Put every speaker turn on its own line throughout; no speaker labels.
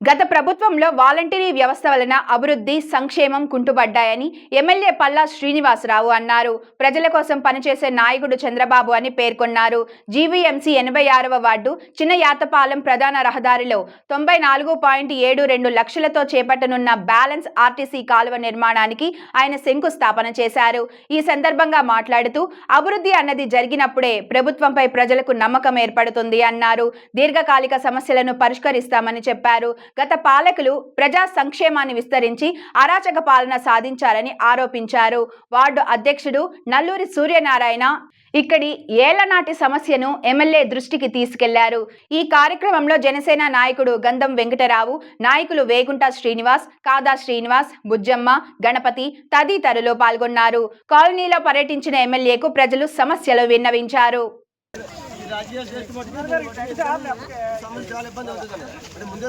గత ప్రభుత్వంలో వాలంటరీ వ్యవస్థ వలన అభివృద్ధి సంక్షేమం కుంటుపడ్డాయని ఎమ్మెల్యే పల్లా శ్రీనివాసరావు అన్నారు. ప్రజల కోసం పనిచేసే నాయకుడు చంద్రబాబు అని పేర్కొన్నారు. జీవీఎంసీ ఎనభై ఆరవ వార్డు చిన్న యాతపాలెం ప్రధాన రహదారిలో తొంభై నాలుగు పాయింట్ ఏడు రెండు లక్షలతో చేపట్టనున్న బ్యాలెన్స్ ఆర్టీసీ కాలువ నిర్మాణానికి ఆయన శంకుస్థాపన చేశారు. ఈ సందర్భంగా మాట్లాడుతూ అభివృద్ధి అన్నది జరిగినప్పుడే ప్రభుత్వంపై ప్రజలకు నమ్మకం ఏర్పడుతుంది అన్నారు. దీర్ఘకాలిక సమస్యలను పరిష్కరిస్తామని చెప్పారు. గత పాలకులు ప్రజా సంక్షేమాన్ని విస్తరించి అరాచక పాలన సాధించారని ఆరోపించారు. వార్డు అధ్యక్షుడు నల్లూరి సూర్యనారాయణ ఇక్కడి ఏళ్ళనాటి సమస్యను ఎమ్మెల్యే దృష్టికి తీసుకెళ్ళారు. ఈ కార్యక్రమంలో జనసేన నాయకుడు గంధం వెంకటరావు నాయకులు వేగుంట శ్రీనివాస్ కాదా శ్రీనివాస్ బుజ్జమ్మ గణపతి తదితరులు పాల్గొన్నారు. కాలనీలో పర్యటించిన ఎమ్మెల్యేకు ప్రజలు సమస్యలు విన్నవించారు.
రాజకీయాలు చాలా ఇబ్బంది అవుతుంది అంటే ముందే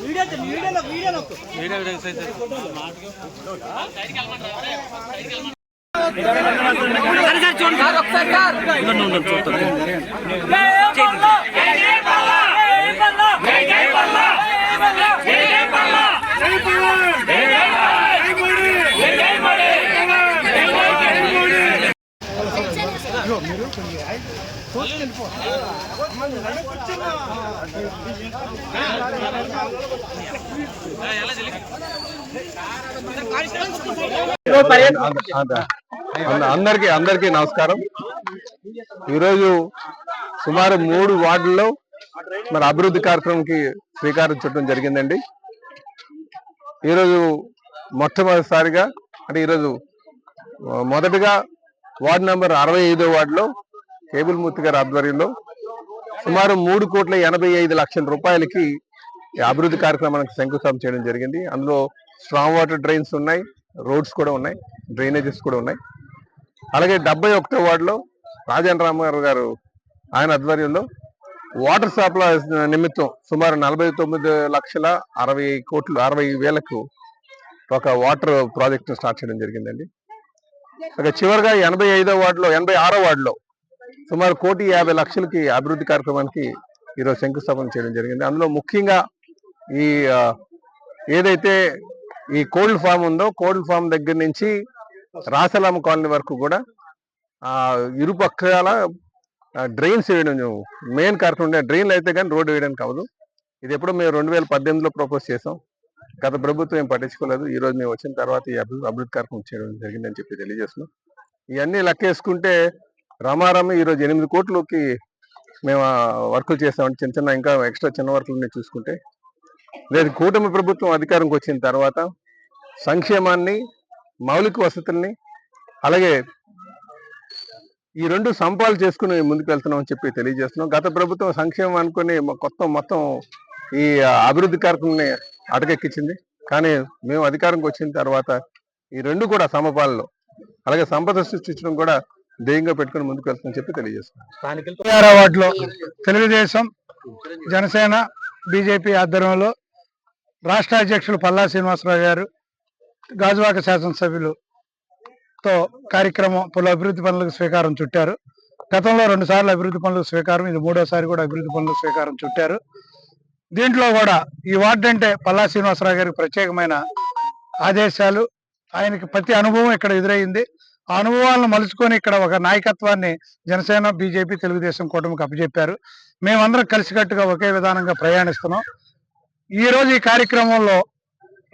video size video video size
అంద- అందరికీ అందరికీ నమస్కారం. ఈరోజు సుమారు మూడు వార్డుల్లో మరి అభివృద్ధి కార్యక్రమంకి శ్రీకారం చుట్టడం జరిగిందండి. ఈరోజు మొట్టమొదటిసారిగా అంటే ఈరోజు మొదటిగా వార్డు నెంబర్ అరవై ఐదో వార్డులో కేబుల్ మూర్తి గారి ఆధ్వర్యంలో సుమారు మూడు కోట్ల ఎనభై ఐదు లక్షల రూపాయలకి అభివృద్ధి కార్యక్రమానికి శంకుస్థాపన చేయడం జరిగింది. అందులో స్ట్రాంగ్ వాటర్ డ్రైన్స్ ఉన్నాయి రోడ్స్ కూడా ఉన్నాయి డ్రైనేజెస్ కూడా ఉన్నాయి. అలాగే డెబ్బై ఒకటో వార్డులో రాజేంద్ర రామారావు గారు ఆయన ఆధ్వర్యంలో వాటర్ సప్లై నిమిత్తం సుమారు నలభై తొమ్మిది లక్షల అరవై కోట్లు అరవై వేలకు ఒక వాటర్ ప్రాజెక్ట్ స్టార్ట్ చేయడం జరిగిందండి. ఇక చివరిగా ఎనభై ఐదో వార్డులో ఎనభై ఆరో వార్డులో సుమారు కోటి యాభై లక్షలకి అభివృద్ధి కార్యక్రమానికి ఈరోజు శంకుస్థాపన చేయడం జరిగింది. అందులో ముఖ్యంగా ఈ ఏదైతే ఈ కోల్డ్ ఫామ్ ఉందో కోల్డ్ ఫామ్ దగ్గర నుంచి రాసలామ కాలనీ వరకు కూడా ఆ డ్రైన్స్ వేయడం మెయిన్ కార్యక్రమం ఉండే డ్రైన్లు అయితే కానీ రోడ్డు వేయడానికి అవ్వదు. ఇది ఎప్పుడో మేము రెండు వేల పద్దెనిమిదిలో ప్రపోజ్ చేసాం. గత ప్రభుత్వం ఏం పట్టించుకోలేదు. ఈ రోజు మేము వచ్చిన తర్వాత ఈ అభివృద్ధి అభివృద్ధి కార్యక్రమం చేయడం జరిగిందని చెప్పి తెలియజేస్తున్నాం. ఇవన్నీ లెక్కేసుకుంటే రమారమి ఈరోజు ఎనిమిది కోట్లకి మేము వర్కులు చేస్తామంటే చిన్న చిన్న ఇంకా ఎక్స్ట్రా చిన్న వర్కులు చూసుకుంటే. లేదు కూటమి ప్రభుత్వం అధికారంకి వచ్చిన తర్వాత సంక్షేమాన్ని మౌలిక వసతుల్ని అలాగే ఈ రెండు సంపాలు చేసుకుని ముందుకు వెళ్తున్నాం అని చెప్పి తెలియజేస్తున్నాం. గత ప్రభుత్వం సంక్షేమం అనుకుని కొత్త మొత్తం ఈ అభివృద్ధి కార్యక్రమాన్ని అటకెక్కించింది. కానీ మేము అధికారంకి వచ్చిన తర్వాత ఈ రెండు కూడా సమపాలలో అలాగే సంపద సృష్టించడం కూడా ధ్యేయంగా పెట్టుకుని ముందుకు వెళ్తుందని చెప్పి తెలియజేస్తున్నాం
ఆరో వార్డులో తెలుగుదేశం జనసేన బీజేపీ ఆధ్వర్యంలో రాష్ట్ర అధ్యక్షులు పల్లా శ్రీనివాసరావు గారు గాజువాక శాసనసభ్యులుతో కార్యక్రమం పలు అభివృద్ధి పనులకు స్వీకారం చుట్టారు. గతంలో రెండు సార్లు అభివృద్ధి పనులకు స్వీకారం ఇది మూడోసారి కూడా అభివృద్ధి పనులకు స్వీకారం చుట్టారు. దీంట్లో కూడా ఈ వార్డు అంటే పల్లా శ్రీనివాసరావు గారికి ప్రత్యేకమైన ఆదేశాలు. ఆయనకి ప్రతి అనుభవం ఇక్కడ ఎదురైంది అనుభవాలను మలుచుకొని ఇక్కడ ఒక నాయకత్వాన్ని జనసేన బీజేపీ తెలుగుదేశం కూటమికి అప్పచెప్పారు. మేమందరం కలిసికట్టుగా ఒకే విధానంగా ప్రయాణిస్తున్నాం. ఈ రోజు ఈ కార్యక్రమంలో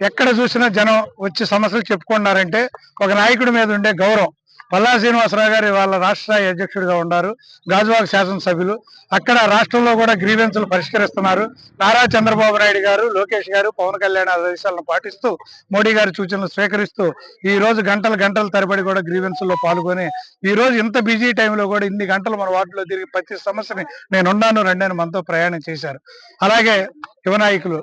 ఎక్కడ చూసినా జనం వచ్చి సమస్యలు చెప్పుకున్నారంటే ఒక నాయకుడి మీద ఉండే గౌరవం. పల్లా శ్రీనివాసరావు గారు వాళ్ళ రాష్ట్ర అధ్యక్షుడిగా ఉన్నారు గాజువాక శాసనసభ్యులు. అక్కడ రాష్ట్రంలో కూడా గ్రీవెన్సులు పరిష్కరిస్తున్నారు. నారా చంద్రబాబు నాయుడు గారు లోకేష్ గారు పవన్ కళ్యాణ్ ఆదేశాలను పాటిస్తూ మోడీ గారి సూచనలు స్వీకరిస్తూ ఈ రోజు గంటలు గంటల తరబడి కూడా గ్రీవెన్సుల్లో పాల్గొని ఈ రోజు ఇంత బిజీ టైంలో కూడా ఇన్ని గంటలు మన వార్డులో తిరిగి ప్రతి సమస్యని నేను ఉన్నాను రండి అని మనతో ప్రయాణం చేశారు. అలాగే యువనాయకులు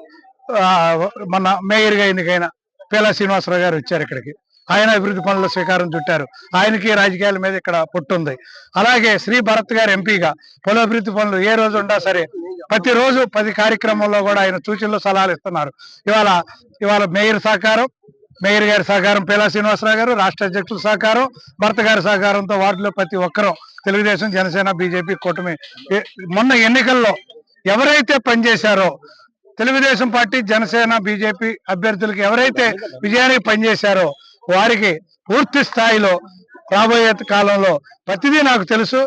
మన మేయర్గా ఎన్నికైన పేలా శ్రీనివాసరావు గారు వచ్చారు ఇక్కడికి. ఆయన అభివృద్ధి పనుల స్వీకారం చుట్టారు. ఆయనకి రాజకీయాల మీద ఇక్కడ పుట్టుంది. అలాగే శ్రీ భరత్ గారు ఎంపీగా పలు అభివృద్ధి పనులు ఏ రోజు ఉండా సరే ప్రతిరోజు పది కార్యక్రమంలో కూడా ఆయన సూచనలు సలహాలు ఇస్తున్నారు. ఇవాళ ఇవాళ మేయర్ సహకారం మేయర్ గారి సహకారం పేలా శ్రీనివాసరావు గారు రాష్ట్ర అధ్యక్షుల సహకారం భరత్ గారి సహకారంతో వార్డులో ప్రతి ఒక్కరూ తెలుగుదేశం జనసేన బీజేపీ కూటమి మొన్న ఎన్నికల్లో ఎవరైతే పనిచేశారో తెలుగుదేశం పార్టీ జనసేన బీజేపీ అభ్యర్థులకు ఎవరైతే విజయానికి పనిచేశారో వారికి పూర్తి స్థాయిలో రాబోయే కాలంలో ప్రతిదీ నాకు తెలుసు.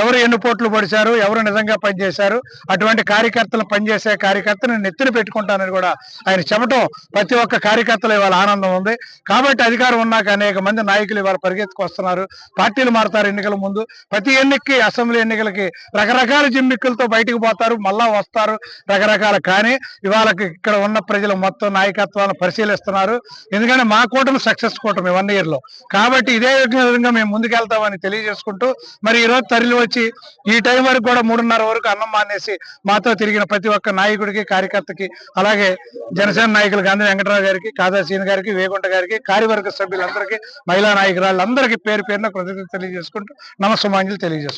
ఎవరు ఎన్ని పోట్లు పొడిచారు ఎవరు నిజంగా పనిచేశారు అటువంటి కార్యకర్తలు పనిచేసే కార్యకర్తను నెత్తిన పెట్టుకుంటానని కూడా ఆయన చెప్పటం ప్రతి ఒక్క కార్యకర్తలు ఇవాళ ఆనందం ఉంది. కాబట్టి అధికారం ఉన్నాక అనేక మంది నాయకులు ఇవాళ పరిగెత్తుకొస్తున్నారు. పార్టీలు మారుతారు ఎన్నికల ముందు. ప్రతి ఎన్నికకి అసెంబ్లీ ఎన్నికలకి రకరకాల జిమ్మిక్కులతో బయటకు పోతారు మళ్ళా వస్తారు రకరకాల. కానీ ఇవాళకి ఇక్కడ ఉన్న ప్రజలు మొత్తం నాయకత్వాన్ని పరిశీలిస్తున్నారు. ఎందుకంటే మా కూటమి సక్సెస్ కూటమి వన్ ఇయర్లో కాబట్టి ఇదే విధంగా మేము ముందుకెళ్తామని తెలియజేసుకుంటూ మరి ఈ రోజు తరలి వచ్చి ఈ టైం వరకు కూడా మూడున్నర వరకు అన్నం మానేసి మాతో తిరిగిన ప్రతి ఒక్క నాయకుడికి కార్యకర్తకి అలాగే జనసేన నాయకులు గాంధీ వెంకటరావు గారికి కాదాసీన గారికి వేగుంట గారికి కార్యవర్గ సభ్యులందరికీ మహిళా నాయకురాళ్ళందరికీ పేరు పేరున కృతజ్ఞత తెలియజేసుకుంటూ నమస్సమాంజలు తెలియజేసుకుంటాం